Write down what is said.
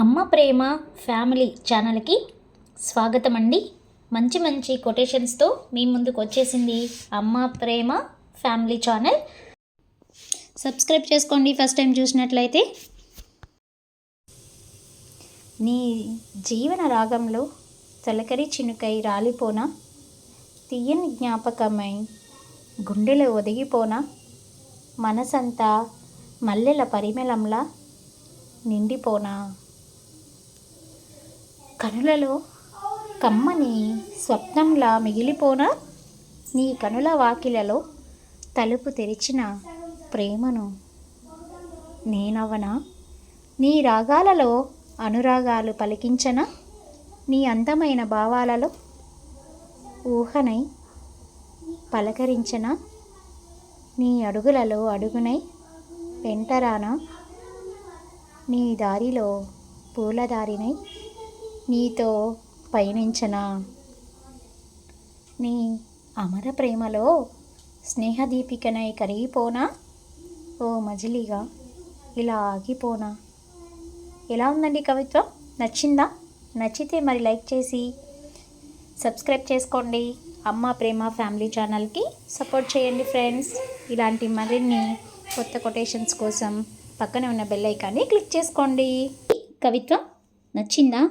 అమ్మ ప్రేమ ఫ్యామిలీ ఛానల్కి స్వాగతం అండి మంచి మంచి కొటేషన్స్తో మీ ముందుకు వచ్చేసింది Amma Prema family channel. Subscribe చేసుకోండి ఫస్ట్ టైం చూసినట్లయితే. నీ జీవన రాగంలో తొలకరి చినుకై రాలిపోనా? తీయని జ్ఞాపకమై గుండెలో ఒదిగిపోనా? మనసంతా మల్లెల పరిమళంలా నిండిపోనా? కనులలో కమ్మని స్వప్నంలా మిగిలిపోనా? నీ కనుల వాకిలలో తలుపు తెరిచిన ప్రేమను నేనవనా నీ రాగాలలో అనురాగాలు పలికించన? నీ అందమైన భావాలలో ఊహనై పలకరించనా? నీ అడుగులలో అడుగునై వెంటరానా? నీ దారిలో పూలదారినై నీతో పయనించనా? నీ అమర ప్రేమలో స్నేహదీపికనై కరిగిపోనా? ఓ మజిలీగా ఇలా ఆగిపోనా? ఎలా ఉందండి కవిత్వం? నచ్చిందా? నచ్చితే మరి లైక్ చేసి సబ్స్క్రైబ్ చేసుకోండి. అమ్మ ప్రేమ ఫ్యామిలీ ఛానల్కి సపోర్ట్ చేయండి ఫ్రెండ్స్. ఇలాంటి మరిన్ని కొత్త కొటేషన్స్ కోసం పక్కనే ఉన్న బెల్ ఐకాన్ని క్లిక్ చేసుకోండి. కవిత్వం నచ్చిందా?